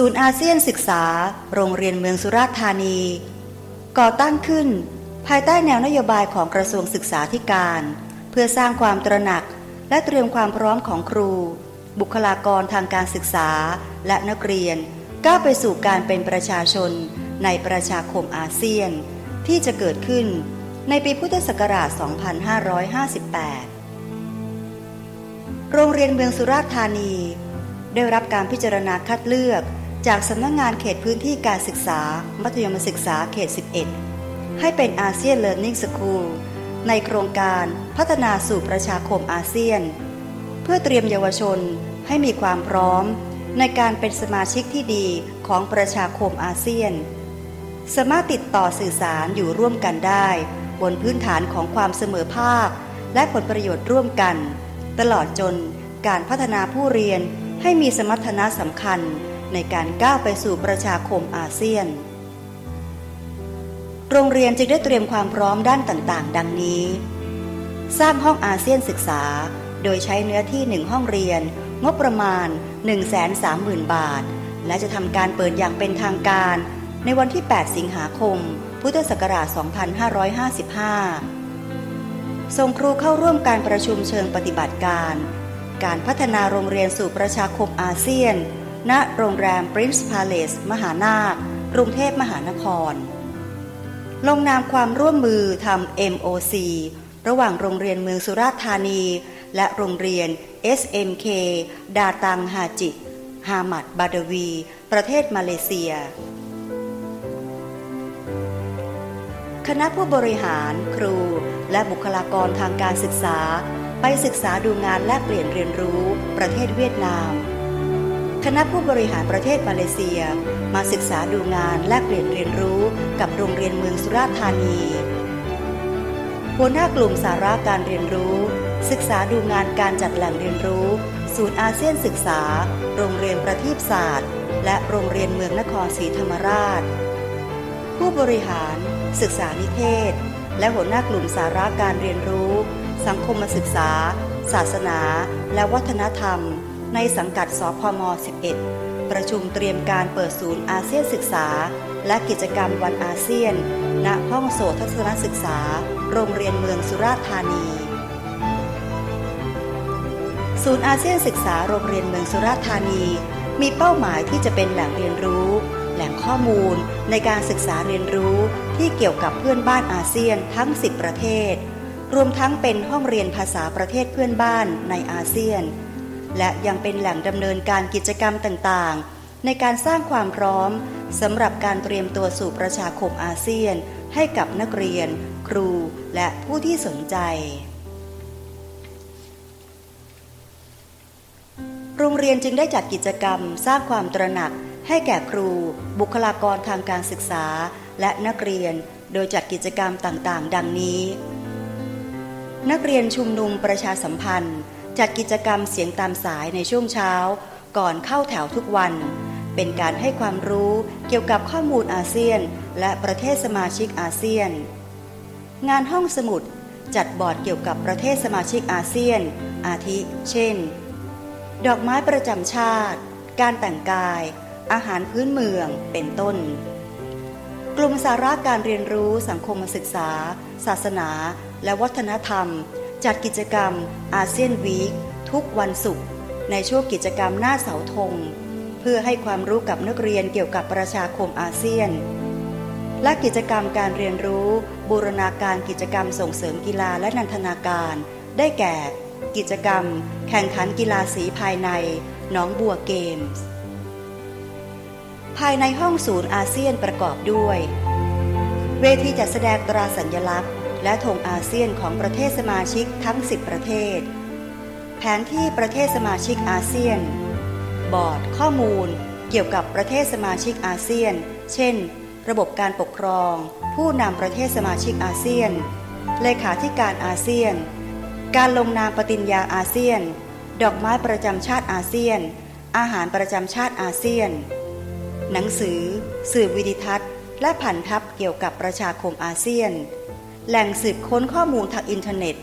ศูนย์อาเซียนศึกษา โรงเรียนเมืองสุราษฎร์ธานี ก่อตั้งขึ้น ภายใต้แนวนโยบายของกระทรวงศึกษาธิการ เพื่อสร้างความตระหนักและเตรียมความพร้อมของครู บุคลากรทางการศึกษา และนักเรียนก้าวไปสู่การเป็นประชาชนในประชาคมอาเซียน ที่จะเกิดขึ้นในปีพุทธศักราช 2558 โรงเรียนเมืองสุราษฎร์ธานี ได้รับการพิจารณาคัดเลือก จากสำนักงงานเขตพื้นที่การศึกษา มัธยมศึกษาเขต 11 ให้เป็นอาเซียนเลิร์นนิ่งสคูลในโครงการพัฒนาสู่ประชาคมอาเซียน เพื่อเตรียมเยาวชนให้มีความพร้อม ในการเป็นสมาชิกที่ดีของประชาคมอาเซียน สามารถติดต่อสื่อสารอยู่ร่วมกันได้ บนพื้นฐานของความเสมอภาค และผลประโยชน์ร่วมกัน ตลอดจนการพัฒนาผู้เรียนให้มีสมรรถนะสำคัญ ในการก้าวไปสู่ประชาคมอาเซียน โรงเรียนจึงได้เตรียมความพร้อมด้านต่างๆ ดังนี้ สร้างห้องอาเซียนศึกษา โดยใช้เนื้อที่หนึ่งห้องเรียน งบประมาณ 130,000 บาท และจะทำการเปิดอย่างเป็นทางการ ในวันที่ 8 สิงหาคม พุทธศักราช 2555 ส่งครูเข้าร่วมการประชุมเชิงปฏิบัติการ การพัฒนาโรงเรียนสู่ประชาคมอาเซียน ณโรงแรม Prince Palace มหานาค กรุงเทพมหานคร ลงนามความร่วมมือทำ MOC ระหว่างโรงเรียนเมืองสุราษฎร์ธานี และโรงเรียน SMK ดาตังฮาจิฮามัดบาดวี ประเทศมาเลเซีย คณะผู้บริหาร ครู และบุคลากรทางการศึกษา ไปศึกษาดูงานและเปลี่ยนเรียนรู้ประเทศเวียดนาม คณะผู้บริหารประเทศมาเลเซีย มาศึกษาดูงานและเปลี่ยนเรียนรู้กับโรงเรียนเมืองสุราษฎร์ธานีหัวหน้ากลุ่มสาระการเรียนรู้ ศึกษาดูงานการจัดแหล่งเรียนรู้ ศูนย์อาเซียนศึกษา โรงเรียนประทีปศาสตร์ และโรงเรียนเมืองนครศรีธรรมราช ผู้บริหาร ศึกษานิเทศ และหัวหน้ากลุ่มสาระการเรียนรู้ สังคมศึกษา ศาสนา และวัฒนธรรม ในสังกัดสพม 11 ประชุมเตรียมการเปิดศูนย์อาเซียนศึกษา และกิจกรรมวันอาเซียน ณ ห้องโสทัศนศึกษา โรงเรียนเมืองสุราษฎร์ธานี ศูนย์อาเซียนศึกษาโรงเรียนเมืองสุราษฎร์ธานี มีเป้าหมายที่จะเป็นแหล่งเรียนรู้ แหล่งข้อมูลในการศึกษาเรียนรู้ที่เกี่ยวกับเพื่อนบ้านอาเซียนทั้ง 10 ประเทศ รวมทั้งเป็นห้องเรียนภาษาประเทศเพื่อนบ้านในอาเซียน และยังเป็นแหล่งดำเนินการกิจกรรมต่างๆ ในการสร้างความพร้อมสำหรับการเตรียมตัวสู่ประชาคมอาเซียน ให้กับนักเรียน ครูและผู้ที่สนใจ โรงเรียนจึงได้จัดกิจกรรมสร้างความตระหนัก ให้แก่ครู บุคลากรทางการศึกษา และนักเรียน โดยจัดกิจกรรมต่างๆ ดังนี้ นักเรียนชุมนุมประชาสัมพันธ์ จัดกิจกรรมเสียงตามสายในช่วงเช้า ก่อนเข้าแถวทุกวัน เป็นการให้ความรู้เกี่ยวกับข้อมูลอาเซียน และประเทศสมาชิกอาเซียน งานห้องสมุดจัดบอร์ดเกี่ยวกับประเทศสมาชิกอาเซียน อาทิ เช่น ดอกไม้ประจำชาติ การแต่งกาย อาหารพื้นเมือง เป็นต้น กลุ่มสาระการเรียนรู้สังคมศึกษา ศาสนา และวัฒนธรรม จัดกิจกรรมอาเซียนวีคทุกวันศุกร์ในช่วงกิจกรรมหน้าเสาธง เพื่อให้ความรู้กับนักเรียนเกี่ยวกับประชาคมอาเซียน และกิจกรรมการเรียนรู้ บูรณาการกิจกรรมส่งเสริมกีฬาและนันทนาการ ได้แก่ กิจกรรม แข่งขันกีฬาสีภายในน้องบัวเกมส์ ภายในห้องศูนย์อาเซียนประกอบด้วย เวทีจัดแสดงตราสัญญลักษณ์ และธงอาเซียนของประเทศสมาชิกทั้ง 10 ประเทศ แผนที่ประเทศสมาชิกอาเซียน บอร์ดข้อมูลเกี่ยวกับประเทศสมาชิกอาเซียน เช่น ระบบการปกครอง ผู้นำประเทศสมาชิกอาเซียน เลขาธิการอาเซียน การลงนามปฏิญญาอาเซียน ดอกไม้ประจำชาติอาเซียน อาหารประจำชาติอาเซียน หนังสือ สื่อวิดิทัศน์ และผันทับเกี่ยวกับประชาคมอาเซียน แหล่งสืบค้นข้อมูลทางอินเทอร์เน็ต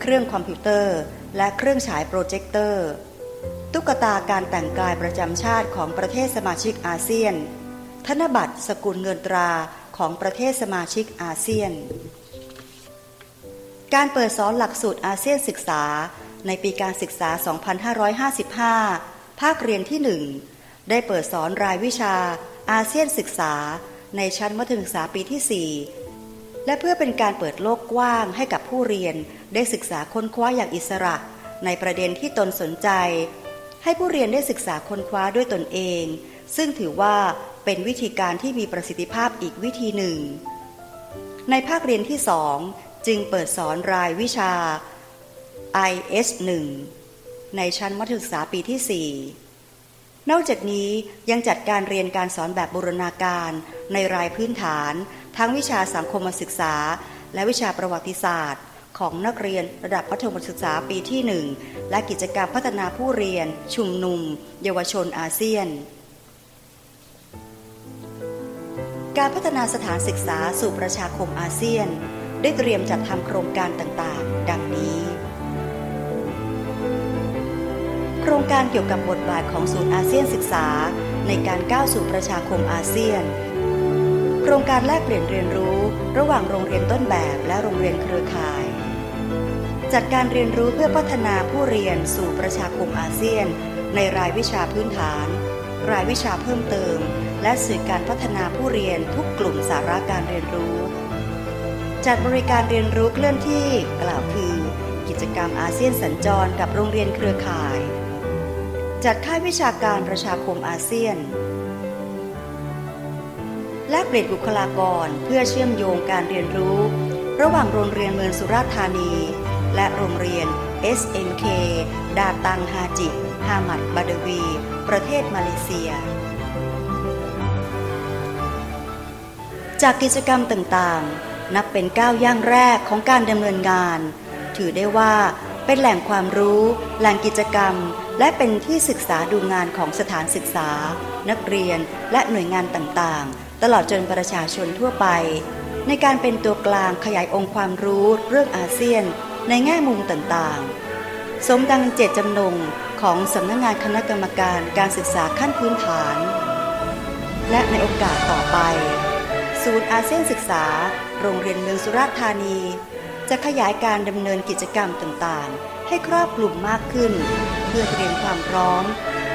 เครื่องคอมพิวเตอร์ และเครื่องฉายโปรเจคเตอร์ ตุ๊กตาการแต่งกายประจำชาติของประเทศสมาชิกอาเซียน ธนบัตรสกุลเงินตราของประเทศสมาชิกอาเซียน การเปิดสอนหลักสูตรอาเซียนศึกษาในปีการศึกษา 2555 ภาคเรียนที่ 1 ได้เปิดสอนรายวิชาอาเซียนศึกษาในชั้นมัธยมศึกษาปีที่4 และเพื่อเป็นการเปิดโลกกว้างให้กับผู้เรียน ได้ศึกษาค้นคว้าอย่างอิสระ ในประเด็นที่ตนสนใจ ให้ผู้เรียนได้ศึกษาค้นคว้าด้วยตนเอง ซึ่งถือว่าเป็นวิธีการที่มีประสิทธิภาพอีกวิธีหนึ่ง ในภาคเรียนที่สองจึงเปิดสอนรายวิชา IS 1ในชั้นมัธยมศึกษาปีที่ 4 นอกจากนี้ยังจัดการเรียนการสอนแบบบูรณาการในรายพื้นฐาน ทั้งวิชาสังคมศึกษา และวิชาประวัติศาสตร์ ของนักเรียนระดับมัธยมศึกษาปีที่ 1 และกิจกรรมพัฒนาผู้เรียน ชุมนุม เยาวชนอาเซียน การพัฒนาสถานศึกษาสู่ประชาคมอาเซียน ได้เตรียมจัดทำโครงการต่างๆ ดังนี้โครงการเกี่ยวกับบทบาทของศูนย์อาเซียนศึกษา ในการก้าวสู่ประชาคมอาเซียน ครงการแลกเปลี่ยนเรียนรู้ ระหว่างโรงเรียนต้นแบบและโรงเรียนเครือข่าย จัดการเรียนรู้เพื่อพัฒนาผู้เรียนสู่ประชาคมอาเซียน ในรายวิชาพื้นฐาน รายวิชาเพิ่มเติม และสื่อการพัฒนาผู้เรียนทุกกลุ่มสาระการเรียนรู้ จัดบริการเรียนรู้เคลื่อนที่กล่าวคือ กิจกรรมอาเซียนสัญจรกับโรงเรียนเครือข่าย จัดค่ายวิชาการประชาคมอาเซียน แลกเปลี่ยนบุคลากรเพื่อเชื่อมโยงการเรียนรู้ ระหว่างโรงเรียนเมืองสุราษฎร์ธานี และโรงเรียน SMK ดาตังฮาจิฮามัดบาดวี ประเทศมาเลเซีย จากกิจกรรมต่างๆ นับเป็นก้าวย่างแรกของการดำเนินงาน ถือได้ว่าเป็นแหล่งความรู้ แหล่งกิจกรรม และเป็นที่ศึกษาดูงานของสถานศึกษา นักเรียนและหน่วยงานต่างๆ ตลอดจนประชาชนทั่วไป ในการเป็นตัวกลางขยายองค์ความรู้เรื่องอาเซียนในแง่มุมต่างๆ สมดังเจตจำนงของสำนักงงานคณะกรรมการการศึกษาขั้นพื้นฐาน และในโอกาสต่อไป ศูนย์อาเซียนศึกษา โรงเรียนเมืองสุราษฎร์ธานี จะขยายการดำเนินกิจกรรมต่างๆ ให้ครอบคลุมมากขึ้น เพื่อเตรียมความพร้อม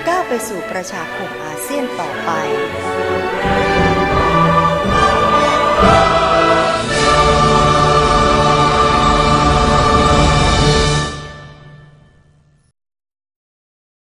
ก้าวไปสู่ประชาคมอาเซียนต่อไป Whoa!